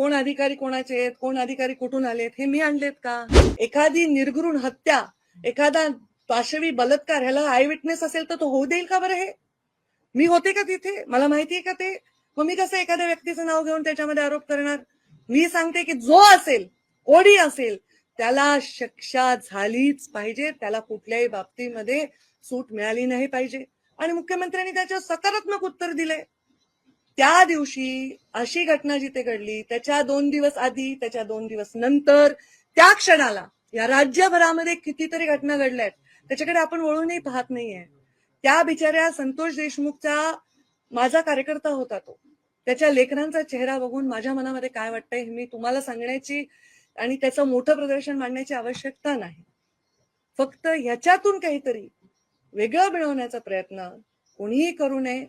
कोण अधिकारी कोणाचे आहेत कोण अधिकारी कुठून आलेत हे मी आणलेत का? एखादी निर्घृण हत्या एखादा पाशवी बलात्कार ह्याला आय विटनेस असेल तर तो होऊ देईल का बरं हे? मी होते का तिथे? मला माहितीये का ते? मग मी कसं एखाद्या व्यक्तीचं नाव घेऊन त्याच्यामध्ये आरोप करणार? मी सांगते की जो असेल कोणी असेल त्याला शिक्षा झालीच पाहिजे. त्याला कुठल्याही बाबतीमध्ये सूट मिळाली नाही पाहिजे. आणि मुख्यमंत्र्यांनी त्याच्यावर सकारात्मक उत्तर दिलंय. त्या दिवशी अशी घटना जिथे घडली त्याच्या दोन दिवस आधी त्याच्या दोन दिवस नंतर त्या क्षणाला या राज्यभरामध्ये कितीतरी घटना घडल्या आहेत त्याच्याकडे आपण वळूनही पाहत नाहीये. त्या बिचाऱ्या संतोष देशमुखचा माझा कार्यकर्ता होता तो. त्याच्या लेखनांचा चेहरा बघून माझ्या मनामध्ये काय वाटतंय हे मी तुम्हाला सांगण्याची आणि त्याचं मोठं प्रदर्शन मांडण्याची आवश्यकता नाही. फक्त ह्याच्यातून काहीतरी वेगळं मिळवण्याचा प्रयत्न कोणीही करू नये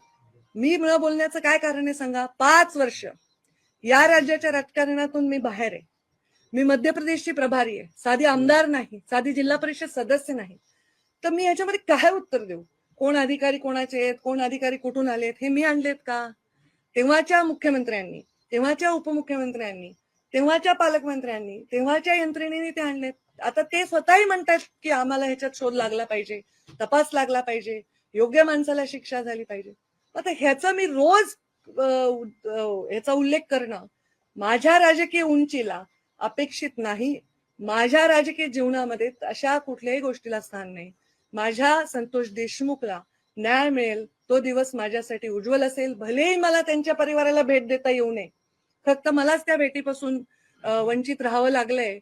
मी न बोलण्याचं काय कारण आहे सांगा? पाच वर्ष या राज्याच्या राजकारणातून मी बाहेर आहे. मी मध्य प्रदेशची प्रभारी आहे. साधी आमदार नाही साधी जिल्हा परिषद सदस्य नाही. तर मी याच्यामध्ये काय उत्तर देऊ? कोण अधिकारी कोणाचे आहेत? कोण अधिकारी कुठून आलेत हे मी आणलेत का? तेव्हाच्या मुख्यमंत्र्यांनी तेव्हाच्या उपमुख्यमंत्र्यांनी तेव्हाच्या पालकमंत्र्यांनी तेव्हाच्या यंत्रणेने ते आणलेत. आता ते स्वतःही म्हणतात की आम्हाला ह्याच्यात शोध लागला पाहिजे तपास लागला पाहिजे योग्य माणसाला शिक्षा झाली पाहिजे. आता ह्याचा मी रोज ह्याचा उल्लेख करणं माझ्या राजकीय उंचीला अपेक्षित नाही. माझ्या राजकीय जीवनामध्ये अशा कुठल्याही गोष्टीला स्थान नाही. माझ्या संतोष देशमुखला न्याय मिळेल तो दिवस माझ्यासाठी उज्ज्वल असेल. भलेही मला त्यांच्या परिवाराला भेट देता येऊ नये. फक्त मलाच त्या भेटीपासून वंचित राहावं लागलंय.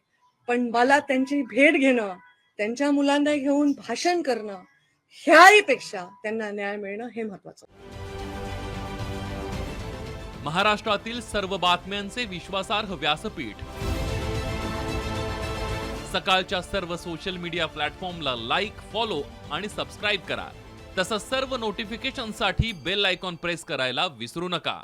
पण मला त्यांची भेट घेणं त्यांच्या मुलांना घेऊन भाषण करणं ह्याही पेक्षा त्यांना न्याय मिळणं हे महत्वाचं महाराष्ट्रातील सर्व बातम्यांचे विश्वासार्ह व्यासपीठ. सकाळच्या सर्व सोशल मीडिया प्लॅटफॉर्मला लाईक फॉलो आणि सबस्क्राईब करा. तसंच सर्व नोटिफिकेशनसाठी बेल आयकॉन प्रेस करायला विसरू नका.